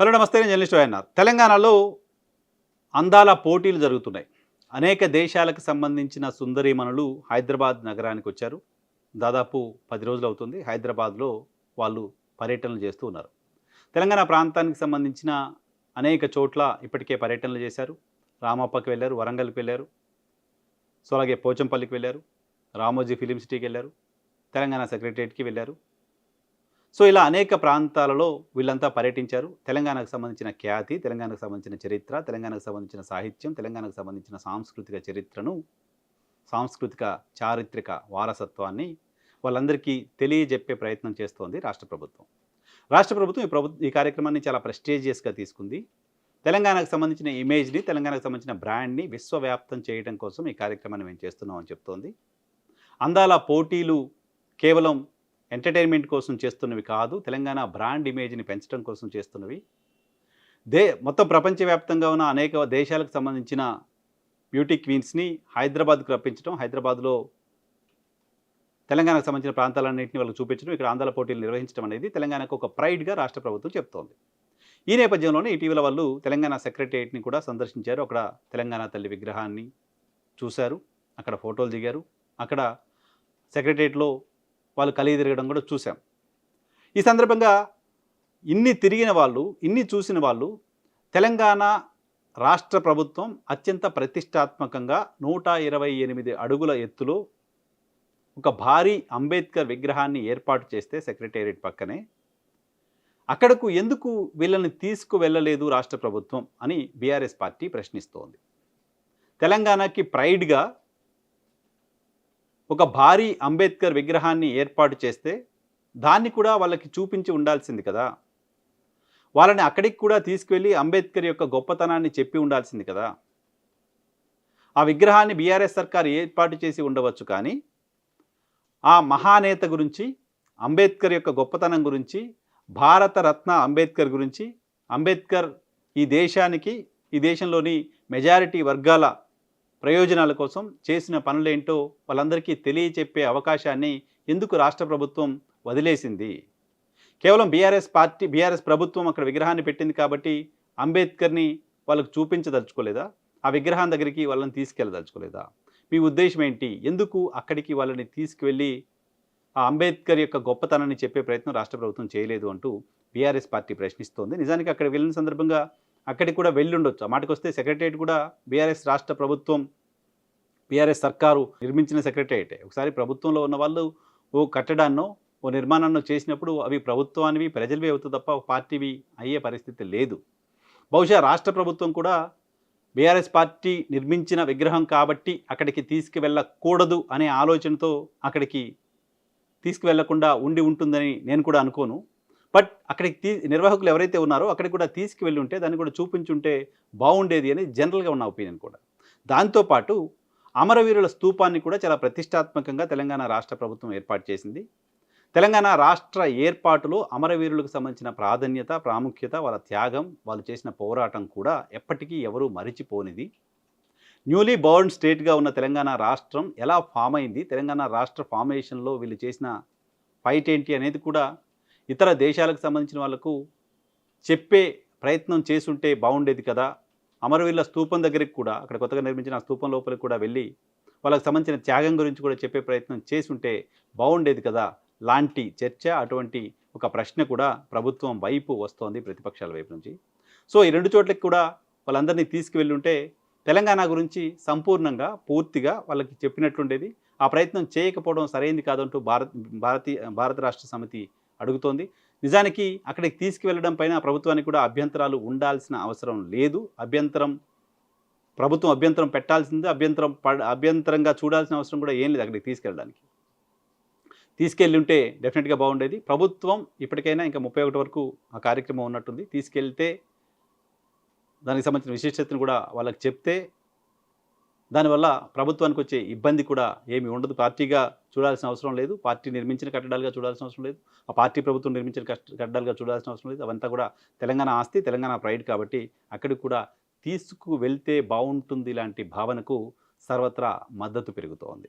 Hello నమస్తే నేను journalist అన్నారు తెలంగాణలో అందాల పోటీలు జరుగుతున్నాయి. అనేక దేశాలకు సంబంధించిన సుందరీమణులు హైదరాబాద్ నగరానికి వచ్చారు. దాదాపు పది రోజులు అవుతుంది హైదరాబాద్లో వాళ్ళు పర్యటనలు చేస్తూ ఉన్నారు. తెలంగాణ ప్రాంతానికి సంబంధించిన అనేక చోట్ల ఇప్పటికే పర్యటనలు చేశారు. రామప్పకి వెళ్ళారు వరంగల్కి వెళ్ళారు సో అలాగే పోచంపల్లికి వెళ్ళారు రామోజీ ఫిలిం సిటీకి వెళ్ళారు తెలంగాణ సెక్రటరియట్కి వెళ్ళారు. సో ఇలా అనేక ప్రాంతాలలో వీళ్ళంతా పర్యటించారు. తెలంగాణకు సంబంధించిన ఖ్యాతి తెలంగాణకు సంబంధించిన చరిత్ర తెలంగాణకు సంబంధించిన సాహిత్యం తెలంగాణకు సంబంధించిన సాంస్కృతిక చరిత్రను సాంస్కృతిక చారిత్రక వారసత్వాన్ని వాళ్ళందరికీ తెలియజెప్పే ప్రయత్నం చేస్తోంది రాష్ట్ర ప్రభుత్వం. రాష్ట్ర ప్రభుత్వం ఈ ప్రభు ఈ కార్యక్రమాన్ని చాలా ప్రెస్టేజియస్గా తీసుకుంది. తెలంగాణకు సంబంధించిన ఇమేజ్ని తెలంగాణకు సంబంధించిన బ్రాండ్ని విశ్వవ్యాప్తం చేయడం కోసం ఈ కార్యక్రమాన్ని మేము చేస్తున్నామని చెప్తోంది. అందాల పోటీలు కేవలం ఎంటర్టైన్మెంట్ కోసం చేస్తున్నవి కాదు తెలంగాణ బ్రాండ్ ఇమేజ్ని పెంచడం కోసం చేస్తున్నవి. దే మొత్తం ప్రపంచవ్యాప్తంగా ఉన్న అనేక దేశాలకు సంబంధించిన బ్యూటీ క్వీన్స్ని హైదరాబాద్కు రప్పించడం హైదరాబాద్లో తెలంగాణకు సంబంధించిన ప్రాంతాలన్నింటినీ వాళ్ళకి చూపించడం ఇక్కడ ఆంధ్ర పోటీలు నిర్వహించడం అనేది తెలంగాణకు ఒక ప్రైడ్గా రాష్ట్ర ప్రభుత్వం చెప్తోంది. ఈ నేపథ్యంలోనే ఇటీవల వాళ్ళు తెలంగాణ సెక్రటరియట్ని కూడా సందర్శించారు. అక్కడ తెలంగాణ తల్లి విగ్రహాన్ని చూశారు. అక్కడ ఫోటోలు దిగారు. అక్కడ సెక్రటరియట్లో వాళ్ళు కలిగి తిరగడం కూడా చూసాం ఈ సందర్భంగా ఇన్ని తిరిగిన వాళ్ళు ఇన్ని చూసిన వాళ్ళు తెలంగాణ రాష్ట్ర ప్రభుత్వం అత్యంత ప్రతిష్టాత్మకంగా నూట ఇరవై ఎనిమిది అడుగుల ఎత్తులో ఒక భారీ అంబేద్కర్ విగ్రహాన్ని ఏర్పాటు చేస్తే సెక్రటేరియట్ పక్కనే. అక్కడకు ఎందుకు వీళ్ళని తీసుకువెళ్ళలేదు రాష్ట్ర ప్రభుత్వం అని బీఆర్ఎస్ పార్టీ ప్రశ్నిస్తోంది. తెలంగాణకి ప్రైడ్గా ఒక భారీ అంబేద్కర్ విగ్రహాన్ని ఏర్పాటు చేస్తే దాన్ని కూడా వాళ్ళకి చూపించి ఉండాల్సింది కదా. వాళ్ళని అక్కడికి కూడా తీసుకువెళ్ళి అంబేద్కర్ యొక్క గొప్పతనాన్ని చెప్పి ఉండాల్సింది కదా. ఆ విగ్రహాన్ని బీఆర్ఎస్ సర్కార్ ఏర్పాటు చేసి ఉండవచ్చు కానీ ఆ మహానేత గురించి అంబేద్కర్ యొక్క గొప్పతనం గురించి భారత రత్న అంబేద్కర్ గురించి అంబేద్కర్ ఈ దేశానికి ఈ దేశంలోని మెజారిటీ వర్గాల ప్రయోజనాల కోసం చేసిన పనులేంటో వాళ్ళందరికీ తెలియచెప్పే అవకాశాన్ని ఎందుకు రాష్ట్ర ప్రభుత్వం వదిలేసింది? కేవలం బీఆర్ఎస్ పార్టీ బీఆర్ఎస్ ప్రభుత్వం అక్కడ విగ్రహాన్ని పెట్టింది కాబట్టి అంబేద్కర్ని వాళ్ళకు చూపించదలుచుకోలేదా? ఆ విగ్రహం దగ్గరికి వాళ్ళని తీసుకెళ్ళదలుచుకోలేదా మీ ఉద్దేశం ఏంటి? ఎందుకు అక్కడికి వాళ్ళని తీసుకువెళ్ళి ఆ అంబేద్కర్ యొక్క గొప్పతనాన్ని చెప్పే ప్రయత్నం రాష్ట్ర ప్రభుత్వం చేయలేదు అంటూ బీఆర్ఎస్ పార్టీ ప్రశ్నిస్తోంది. నిజానికి అక్కడ వెళ్ళిన సందర్భంగా అక్కడికి కూడా వెళ్ళి ఉండొచ్చు. ఆ మాటకు వస్తే సెక్రటరియట్ కూడా బీఆర్ఎస్ రాష్ట్ర ప్రభుత్వం పిఆర్ఎస్ సర్కారు నిర్మించిన సెక్రటరియటే ఒకసారి ప్రభుత్వంలో ఉన్న వాళ్ళు ఓ కట్టడాన్నో ఓ నిర్మాణాన్నో చేసినప్పుడు అవి ప్రభుత్వానివి ప్రజలవి అవుతుంది తప్ప పార్టీవి అయ్యే పరిస్థితి లేదు. బహుశా రాష్ట్ర ప్రభుత్వం కూడా బీఆర్ఎస్ పార్టీ నిర్మించిన విగ్రహం కాబట్టి అక్కడికి తీసుకువెళ్ళకూడదు అనే ఆలోచనతో అక్కడికి తీసుకువెళ్ళకుండా ఉండి ఉంటుందని నేను కూడా అనుకోను. బట్ అక్కడికి తీ నిర్వాహకులు ఎవరైతే ఉన్నారో అక్కడికి కూడా తీసుకువెళ్ళి ఉంటే దాన్ని కూడా చూపించుంటే బాగుండేది అని జనరల్గా ఉన్న ఒపీనియన్ కూడా. దాంతోపాటు అమరవీరుల స్తూపాన్ని కూడా చాలా ప్రతిష్టాత్మకంగా తెలంగాణ రాష్ట్ర ప్రభుత్వం ఏర్పాటు చేసింది. తెలంగాణ రాష్ట్ర ఏర్పాటులో అమరవీరులకు సంబంధించిన ప్రాధాన్యత ప్రాముఖ్యత వాళ్ళ త్యాగం వాళ్ళు చేసిన పోరాటం కూడా ఎప్పటికీ ఎవరూ మరిచిపోనిది. న్యూలీ బౌర్న్ స్టేట్గా ఉన్న తెలంగాణ రాష్ట్రం ఎలా ఫామ్ అయింది? తెలంగాణ రాష్ట్ర ఫార్మేషన్లో వీళ్ళు చేసిన ఫైట్ ఏంటి అనేది కూడా ఇతర దేశాలకు సంబంధించిన వాళ్ళకు చెప్పే ప్రయత్నం చేసుంటే బాగుండేది కదా. అమరవీరుల స్తూపం దగ్గరికి కూడా అక్కడ కొత్తగా నిర్మించిన ఆ స్తూపం లోపలికి కూడా వెళ్ళి వాళ్ళకి సంబంధించిన త్యాగం గురించి కూడా చెప్పే ప్రయత్నం చేసుంటే బాగుండేది కదా. లాంటి చర్చ అటువంటి ఒక ప్రశ్న కూడా ప్రభుత్వం వైపు వస్తోంది ప్రతిపక్షాల వైపు నుంచి. సో ఈ రెండు చోట్లకి కూడా వాళ్ళందరినీ తీసుకువెళ్ళుంటే తెలంగాణ గురించి సంపూర్ణంగా పూర్తిగా వాళ్ళకి చెప్పినట్లుండేది. ఆ ప్రయత్నం చేయకపోవడం సరైంది కాదంటూ భారత్ భారతీయ భారత రాష్ట్ర సమితి అడుగుతోంది. నిజానికి అక్కడికి తీసుకువెళ్ళడం పైన ప్రభుత్వానికి కూడా అభ్యంతరాలు ఉండాల్సిన అవసరం లేదు. అభ్యంతరం ప్రభుత్వం అభ్యంతరం పెట్టాల్సిందే. అభ్యంతరం అభ్యంతరంగా చూడాల్సిన అవసరం కూడా ఏం లేదు అక్కడికి తీసుకెళ్ళడానికి. తీసుకెళ్ళి ఉంటే డెఫినెట్గా బాగుండేది. ప్రభుత్వం ఇప్పటికైనా ఇంకా ముప్పై ఒకటి వరకు ఆ కార్యక్రమం ఉన్నట్టుంది. తీసుకెళ్తే దానికి సంబంధించిన విశేషతను కూడా వాళ్ళకి చెప్తే దానివల్ల ప్రభుత్వానికి వచ్చే ఇబ్బంది కూడా ఏమి ఉండదు. పార్టీగా చూడాల్సిన అవసరం లేదు. పార్టీ నిర్మించిన కట్టడాలుగా చూడాల్సిన అవసరం లేదు. ఆ పార్టీ ప్రభుత్వం నిర్మించిన కట్టడాలుగా చూడాల్సిన అవసరం లేదు. అవంతా కూడా తెలంగాణ ఆస్తి తెలంగాణ ప్రైడ్ కాబట్టి అక్కడికి కూడా తీసుకు వెళ్తే బాగుంటుంది ఇలాంటి భావనకు సర్వత్రా మద్దతు పెరుగుతోంది.